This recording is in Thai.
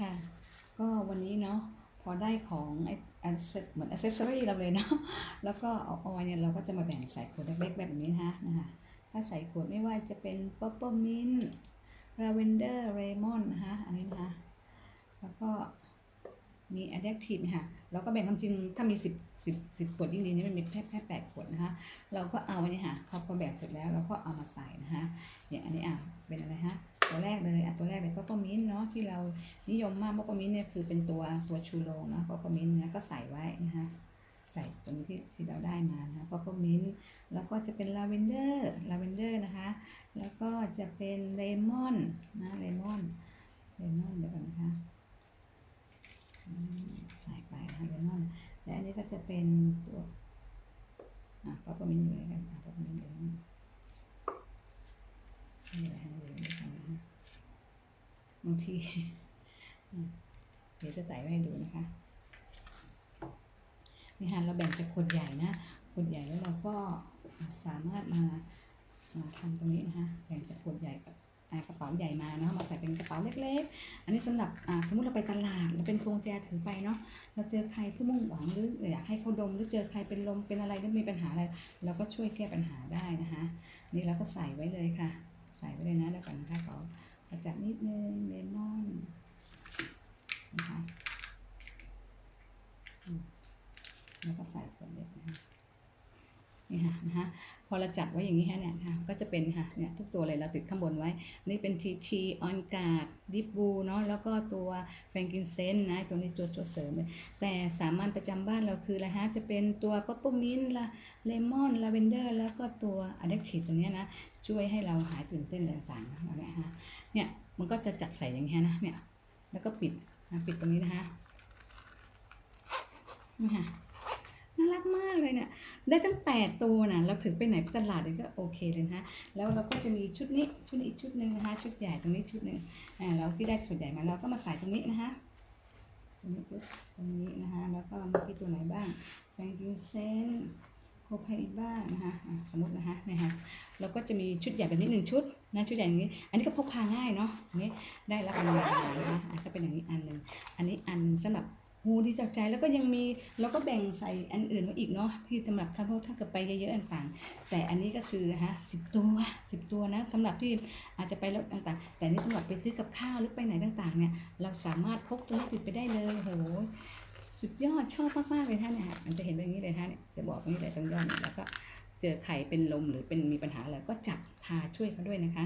ค่ะ ก็วันนี้เนาะพอได้ของไอ้อันเซ็ตเหมือนอ c เซสซอรี่เราเลยเนาะแล้วก็เอาออยเนี่ยเราก็จะมาแบ่งใส่ขวดเล็กๆแบบนี้นะคะนะคะถ้าใส่ขวดไม่ว่าจะเป็น p u r p l e mint lavender lemon นนะคะอันนี้นะคะแล้วก็มี adaptive นะคะเราก็แบ่งความจริงถ้ามี 10 10 10ขวดยิ่งดีนี่มันมีแค่แค่แปดขวดนะคะเราก็เอาอันนี้ค่ะพอพอแบ่งเสร็จแล้วเราก็เอามาใส่นะคะอย่างอันนี้อะเป็นอะไรฮะ ตัวแรกเลยอะตัวแรกเลย p u r p l e mint เนาะที่เรานิยมมาก p u r p l e mint เนี่ยคือเป็นตัวตัวชูโรงเนาะ p u r p l e mint เนี่ยก็ใส่ไว้นะคะใส่ตรงนี้ที่ที่เราได้มานะคะ p u r p l e mint แล้วก็จะเป็น lavender lavender นะคะ แล้วก็จะเป็นเลมอนนะเลมอนเลมอนเดี๋ยวก่อนนะคะใส่ไปนะเลมอนและอันนี้ก็จะเป็นตัวอะป๊อปมินอยู่เลยกันอะป๊อปมินอยู่นี่นี่แหละฮะเดี๋ยวดูกันนะฮะ บางทีเดี๋ยวจะใส่ไว้ให้ดูนะคะนี่ฮะเราแบ่งจากขวดใหญ่นะขวดใหญ่แล้วเราก็สามารถมามาทำตรงนี้นะคะแบ่งจากขวดใหญ่กับกระเป๋าใหญ่มาเนาะมาใส่เป็นกระเป๋าเล็กๆ อันนี้สำหรับสมมติเราไปตลาดเราเป็นพวงแจถือไปเนาะเราเจอใครผู้มุ่งหวังหรืออยากให้เขาดมหรือเจอใครเป็นลมเป็นอะไรหรือมีปัญหาอะไรเราก็ช่วยแก้ปัญหาได้นะคะนี่เราก็ใส่ไว้เลยค่ะ ใส่ไว้เลยนะแล้วก่อนนะคะขอ ขอจับนิดนึงเลมอนนะคะแล้วก็ใส่ขวเล็กนะคะ นี่ค่ะนะคะพอเราจัดไว้อย่างนี้ฮะเนี่ยค่ะก็จะเป็นค่ะเนี่ยทุกตัวเลยเราติดข้างบนไว้ นี่เป็น TT on guard deep blue เนาะแล้วก็ตัว frankincense นะตัวนี้ตัวตัวเสริมเลยแต่สามัญประจำบ้านเราคืออะไรฮะจะเป็นตัว peppermint ละเลมอนลาเวนเดอร์แล้วก็ตัว additive ตัวนี้นะช่วยให้เราหายตื่นเต้นอะไรต่างๆนะเนี่ยฮะเนี่ยมันก็จะจัดใส่อย่างนี้นะเนี่ยแล้วก็ปิดนะปิดตรงนี้นะคะนี่ค่ะ รักมากเลยเนี่ยได้ตั้งแปดตัวนะเราถือไปไหนไปตลาดเลยก็โอเคเลยนะแล้วเราก็จะมีชุดนี้ชุดนี้อีกชุดหนึ่งนะคะ ชุดใหญ่ตรงนี้ชุดหนึ่งอ่าเราที่ได้ชุดใหญ่มาเราก็มาใส่ตรงนี้นะคะตรงนี้ปุ๊บตรงนี้นะคะแล้วก็มีตัวไหนบ้างแฟงกินเซนโคไพบ้างนะคะสมมตินะคะนะคะเราก็จะมีชุดใหญ่แบบนี้หนึ่งชุดนะชุดใหญ่อย่างนี้ อันนี้ก็พกพาง่ายเนาะอันนี้ได้รับประทานนะคะอะก็เป็นอย่างนี้อันหนึ่งอันนี้อันสำหรับ หูดีจากใจแล้วก็ยังมีเราก็แบ่งใส่อันอื่นไว้อีกเนาะที่สำหรับถ้าพวกถ้าเกิดไปเยอะๆต่างๆ แต่อันนี้ก็คือฮะสิบตัวสิบตัวนะสำหรับที่อาจจะไปรถต่างๆ แต่นี่สำหรับไปซื้อกับข้าวหรือไปไหนต่างๆเนี่ยเราสามารถพกตัวนี้ติดไปได้เลยโหสุดยอดชอบมากๆเลยท่านเนี่ยมันจะเห็นแบบนี้เลยท่านเนี่ยจะบอกอย่างนี้เลยตรงยอดเนี่ยแล้วก็เจอใครเป็นลมหรือเป็นมีปัญหาอะไรก็จับทาช่วยเขาด้วยนะคะ